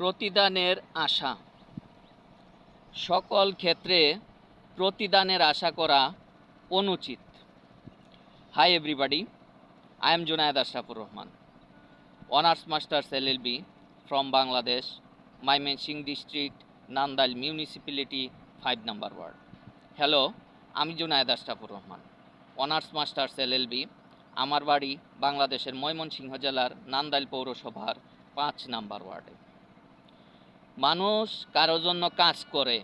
প্রতিদানের আশা। সকল ক্ষেত্রে প্রতিদানের আশা করা অনুচিত। Hi everybody I am Junayed Ashrafur Rahman honours masters LLB from Bangladesh Mymensingh district Nandail municipality five number ward hello আমি Junayed Ashrafur Rahman honours masters LLB আমার বাড়ি বাংলাদেশের ময়মনসিংহ জেলার নান্দাইল পৌরসভার পাঁচ নাম্বার ওয়ার্ডে মানুষ কারও জন্য কাজ করে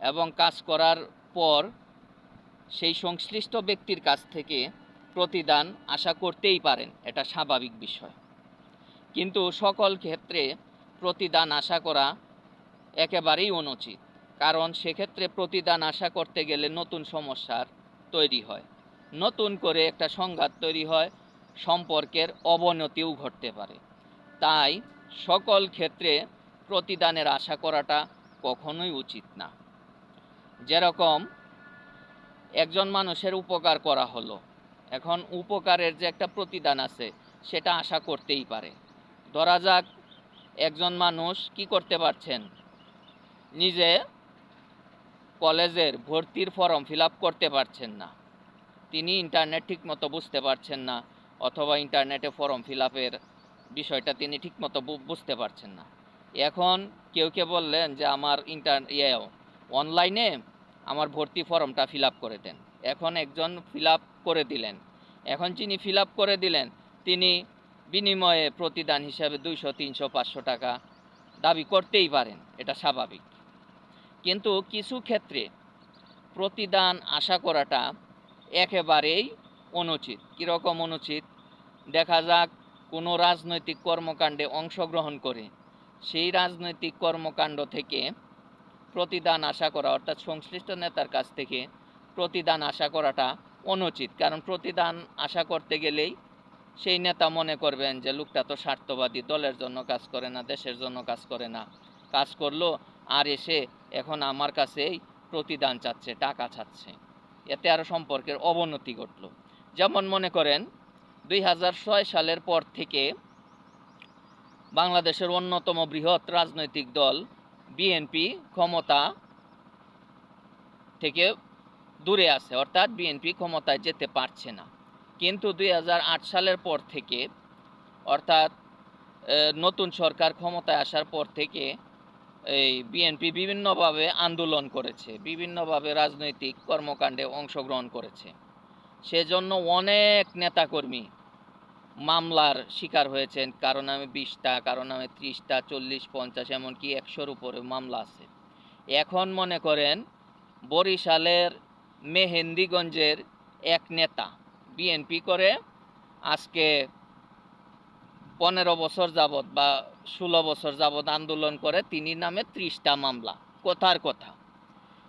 এবং কাজ করার পর সেই সংশ্লিষ্ট ব্যক্তির কাছ থেকে প্রতিদান আশা করতেই পারেন, এটা স্বাভাবিক বিষয়। কিন্তু সকল ক্ষেত্রে প্রতিদান আশা করা একেবারেই অনুচিত, কারণ সেক্ষেত্রে প্রতিদান আশা করতে গেলে নতুন সমস্যার তৈরি হয়। নতুন করে একটা সংঘাত তৈরি হয়, সম্পর্কের অবনতিও ঘটতে পারে। তাই সকল ক্ষেত্রে প্রতিদানের আশা করাটা কখনোই উচিত না। যেরকম একজন মানুষের উপকার করা হলো, এখন উপকারের যে একটা প্রতিদান আছে, সেটা আশা করতেই পারে। ধরা যাক, একজন মানুষ কি করতে পারছেন? নিজে কলেজের ভর্তির ফর্ম ফিল করতে পারছেন না। তিনি ইন্টারনেট ঠিকমতো বুঝতে পারছেন না, অথবা ইন্টারনেটে ফর্ম ফিল বিষয়টা তিনি ঠিকমতো বুঝতে পারছেন না। এখন কেউ কেউ বললেন যে আমার ইন্টার ইয়ে অনলাইনে আমার ভর্তি ফর্মটা ফিল আপ করে দেন। এখন একজন ফিল আপ করে দিলেন। এখন যিনি ফিল আপ করে দিলেন, তিনি বিনিময়ে প্রতিদান হিসাবে দুইশো, তিনশো, পাঁচশো টাকা দাবি করতেই পারেন, এটা স্বাভাবিক। কিন্তু কিছু ক্ষেত্রে প্রতিদান আশা করাটা একেবারেই অনুচিত। কীরকম অনুচিত? দেখা যাক, কোনো রাজনৈতিক কর্মকাণ্ডে অংশগ্রহণ করে সেই রাজনৈতিক কর্মকাণ্ড থেকে প্রতিদান আশা করা, অর্থাৎ সংশ্লিষ্ট নেতার কাছ থেকে প্রতিদান আশা করাটা অনুচিত। কারণ প্রতিদান আশা করতে গেলেই সেই নেতা মনে করবেন যে, লোকটা তো স্বার্থবাদী, দলের জন্য কাজ করে না, দেশের জন্য কাজ করে না। কাজ করল আর এসে এখন আমার কাছেই প্রতিদান চাচ্ছে, টাকা চাচ্ছে। এতে আরও সম্পর্কের অবনতি ঘটল। যেমন মনে করেন, দুই হাজার ছয় সালের পর থেকে বাংলাদেশের অন্যতম বৃহৎ রাজনৈতিক দল বিএনপি ক্ষমতা থেকে দূরে আছে। অর্থাৎ বিএনপি ক্ষমতায় যেতে পারছে না। কিন্তু দু হাজার আট সালের পর থেকে, অর্থাৎ নতুন সরকার ক্ষমতায় আসার পর থেকে, এই বিএনপি বিভিন্নভাবে আন্দোলন করেছে। বিভিন্নভাবে রাজনৈতিক কর্মকাণ্ডে অংশগ্রহণ করেছে। সেজন্য অনেক নেতাকর্মী মামলার শিকার হয়েছেন, কারও নামে বিশটা, কারও নামে ত্রিশটা, চল্লিশ, পঞ্চাশ, এমনকি একশোর উপরে মামলা আছে। এখন মনে করেন বরিশালের মেহেন্দিগঞ্জের এক নেতা বিএনপি করে আজকে পনেরো বছর যাবৎ বা ষোলো বছর যাবৎ আন্দোলন করে তিনি নামে ত্রিশটা মামলা। কথার কথা।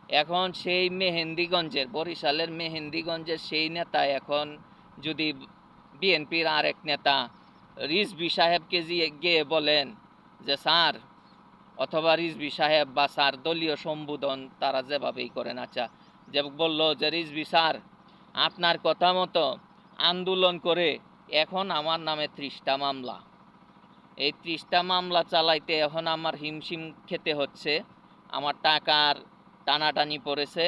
এখন সেই মেহেন্দিগঞ্জের, বরিশালের মেহেন্দিগঞ্জের সেই নেতা এখন যদি বিএনপির আরেক নেতা রিজবি সাহেবকে গিয়ে বলেন যে, স্যার, অথবা রিজবি সাহেব বা স্যার দলীয় সম্বোধন তারা যেভাবেই করেন আচ্ছা যে বলল যে রিজবি স্যার, আপনার কথা মতো আন্দোলন করে এখন আমার নামে ত্রিশটা মামলা। এই ত্রিশটা মামলা চালাইতে এখন আমার হিমশিম খেতে হচ্ছে, আমার টাকার টানাটানি পড়েছে।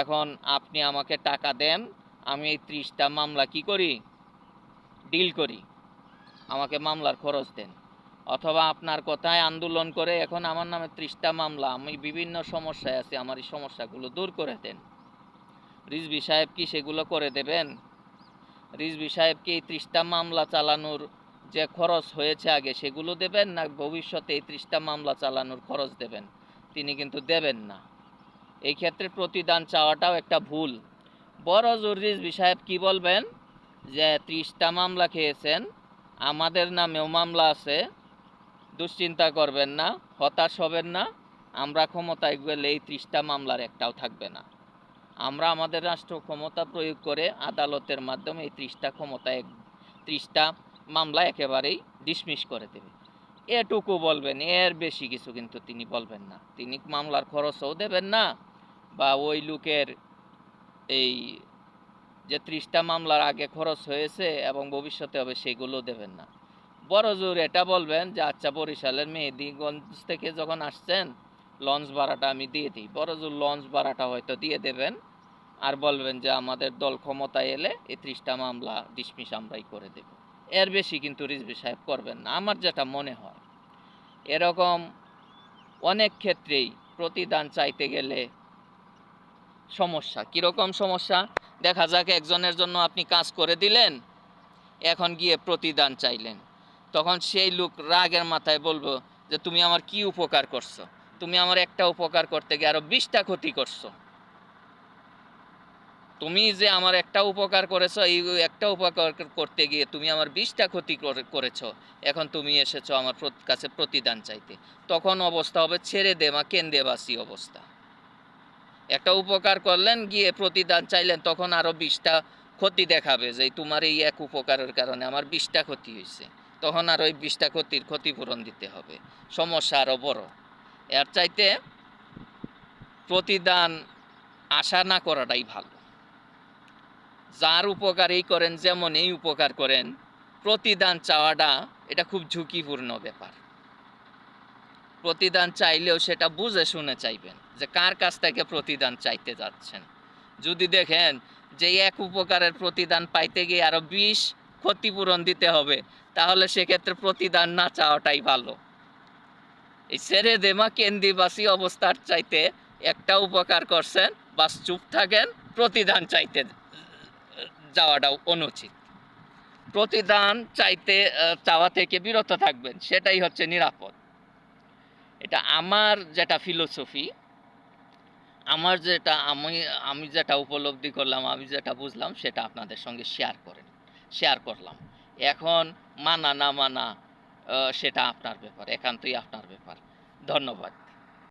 এখন আপনি আমাকে টাকা দেন আমি এই ত্রিশটা মামলা কি করি? ডিল করি। আমাকে মামলার খরচ দেন। অথবা আপনার কথায় আন্দোলন করে এখন আমার নামে ত্রিশটা মামলা, আমি বিভিন্ন সমস্যায় আছি, আমার এই সমস্যাগুলো দূর করে দেন। রিজবি সাহেব কি সেগুলো করে দেবেন? রিজবি সাহেব কি এই ত্রিশটা মামলা চালানোর যে খরচ হয়েছে আগে সেগুলো দেবেন, না ভবিষ্যতে এই ত্রিশটা মামলা চালানোর খরচ দেবেন? তিনি কিন্তু দেবেন না। এই ক্ষেত্রে প্রতিদান চাওয়াটাও একটা ভুল। বড় জোর রিজবি সাহেব কি বলবেন? যে ত্রিশটা মামলা খেয়েছেন, আমাদের নামেও মামলা আছে, দুশ্চিন্তা করবেন না, হতাশ হবেন না, আমরা ক্ষমতায় গেলে এই ত্রিশটা মামলার একটাও থাকবে না। আমরা আমাদের রাষ্ট্র ক্ষমতা প্রয়োগ করে আদালতের মাধ্যমে এই ত্রিশটা ক্ষমতা এক, ত্রিশটা মামলা একেবারেই ডিসমিস করে দেবে। এটুকু বলবেন, এর বেশি কিছু কিন্তু তিনি বলবেন না। তিনি মামলার খরচও দেবেন না, বা ওই লোকের এই যে ত্রিশটা মামলার আগে খরচ হয়েছে এবং ভবিষ্যতে হবে সেগুলো দেবেন না। বড় জোর এটা বলবেন যে আচ্ছা বরিশালের মেহেদিগঞ্জ থেকে যখন আসছেন, লঞ্চ ভাড়াটা আমি দিয়ে দিই। বড় জোর লঞ্চ ভাড়াটা হয়তো দিয়ে দেবেন আর বলবেন যে, আমাদের দল ক্ষমতায় এলে এই ত্রিশটা মামলা ডিসমিস আমরাই করে দেব। এর বেশি কিন্তু রিজভি সাহেব করবেন না। আমার যেটা মনে হয়, এরকম অনেক ক্ষেত্রেই প্রতিদান চাইতে গেলে সমস্যা। কীরকম সমস্যা? দেখা যাক একজনের জন্য আপনি কাজ করে দিলেন, এখন গিয়ে প্রতিদান চাইলেন। তখন সেই লোক রাগের মাথায় বলব যে, তুমি আমার কি উপকার করছ? তুমি আমার একটা উপকার করতে গিয়ে আরও বিশটা ক্ষতি করছ। তুমি যে আমার একটা উপকার করেছ, এই একটা উপকার করতে গিয়ে তুমি আমার বিশটা ক্ষতি করে- করেছ, এখন তুমি এসেছ আমার কাছে প্রতিদান চাইতে। তখন অবস্থা হবে ছেড়ে দে মা অবস্থা। একটা উপকার করলেন, গিয়ে প্রতিদান চাইলেন, তখন আরও বিশটা ক্ষতি দেখাবে যে তোমার এই এক উপকারের কারণে আমার বিশটা ক্ষতি হয়েছে। তখন আর ওই বিশটা ক্ষতির ক্ষতিপূরণ দিতে হবে। সমস্যা আরও বড়। এর চাইতে প্রতিদান আশা না করাটাই ভালো। যার উপকার এই করেন, যেমন এই উপকার করেন, প্রতিদান চাওয়াটা, এটা খুব ঝুঁকিপূর্ণ ব্যাপার। প্রতিদান চাইলেও সেটা বুঝে শুনে চাইবেন যে কার কাছ থেকে প্রতিদান চাইতে যাচ্ছেন। যদি দেখেন যে এক উপকারের প্রতিদান পাইতে গিয়ে আরও বিশ ক্ষতিপূরণ দিতে হবে, তাহলে সেক্ষেত্রে প্রতিদান না চাওয়াটাই ভালো। এই সেরে দেমা কেন্দিবাসী অবস্থার চাইতে একটা উপকার করছেন, বাস চুপ থাকেন, প্রতিদান চাইতে যাওয়াটাও অনুচিত। প্রতিদান চাইতে চাওয়া থেকে বিরত থাকবেন, সেটাই হচ্ছে নিরাপদ। এটা আমার যেটা ফিলোসফি আমার যেটা আমি আমি যেটা উপলব্ধি করলাম, আমি যেটা বুঝলাম, সেটা আপনাদের সঙ্গে শেয়ার করেন শেয়ার করলাম। এখন মানা না মানা সেটা আপনার ব্যাপার, একান্তই আপনার ব্যাপার। ধন্যবাদ।